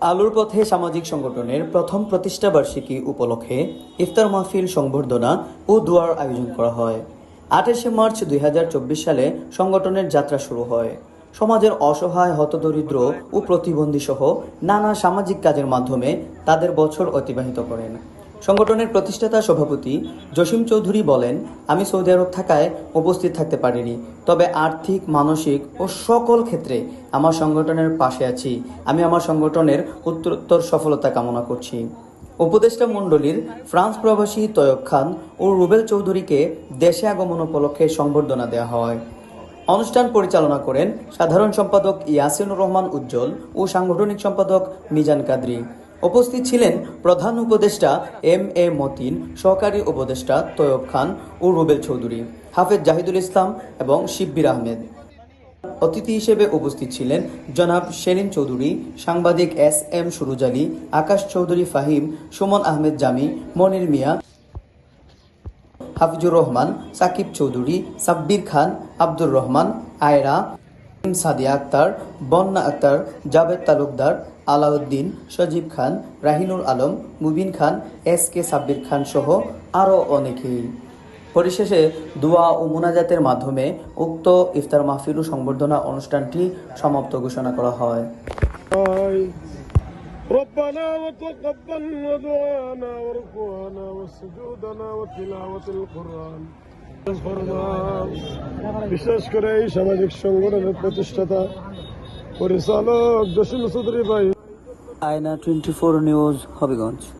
আলুর পথে সামাজিক সংগঠনের প্রথম প্রতিষ্ঠা বার্ষিকী উপলক্ষে ইফতার মাহফিল সংবর্ধনা ও দোয়ার আয়োজন করা হয়। আঠাশে মার্চ দুই হাজার চব্বিশ সালে সংগঠনের যাত্রা শুরু হয়। সমাজের অসহায়, হতদরিদ্র ও প্রতিবন্ধী সহ নানা সামাজিক কাজের মাধ্যমে তাদের বছর অতিবাহিত করেন। সংগঠনের প্রতিষ্ঠাতা সভাপতি জসিম চৌধুরী বলেন, আমি সৌদি আরব থাকায় উপস্থিত থাকতে পারিনি, তবে আর্থিক, মানসিক ও সকল ক্ষেত্রে আমার সংগঠনের পাশে আছি। আমি আমার সংগঠনের উত্তরোত্তর সফলতা কামনা করছি। উপদেষ্টা মণ্ডলীর ফ্রান্স প্রবাসী তয়ব খান ও রুবেল চৌধুরীকে দেশে আগমন উপলক্ষে সংবর্ধনা দেওয়া হয়। অনুষ্ঠান পরিচালনা করেন সাধারণ সম্পাদক ইয়াসিনুর রহমান উজ্জ্বল ও সাংগঠনিক সম্পাদক মিজান কাদরি। উপস্থিত ছিলেন প্রধান উপদেষ্টা এম এ মতিন, সহকারী উপদেষ্টা তয়ব খান ও রুবেল চৌধুরী, হাফেজ জাহিদুল ইসলাম এবং শিব্বির আহমেদ। অতিথি হিসেবে উপস্থিত ছিলেন জনাব শেরিন চৌধুরী, সাংবাদিক এস এম সুরুজ আকাশ চৌধুরী ফাহিম, সুমন আহমেদ জামি, মনির মিয়া, হাফিজুর রহমান, সাকিব চৌধুরী, সাব্বির খান, আব্দুর রহমান, আয়রা সাদিয়া আক্তার বন্যা আক্তার জাভেদ তালুকদার আলাউদ্দিন সজীব খান রাহিনুর আলম মুবিন খান এস কে সাব্বির খান সহ আরও অনেকেই পরিশেষে দোয়া ও মুনাজাতের মাধ্যমে উক্ত ইফতার মাহফিল ও সংবর্ধনা অনুষ্ঠানটি সমাপ্ত ঘোষণা করা হয় ربنا وتقبل دعانا وركوعنا وسجودنا وتلاوة القرآن বিশেষ করে এই সামাজিক সংগঠনের প্রতিষ্ঠাতা পরিচালক জসিম চৌধুরী ভাই। আয়না টোয়েন্টি ফোর নিউজ হবিগঞ্জ।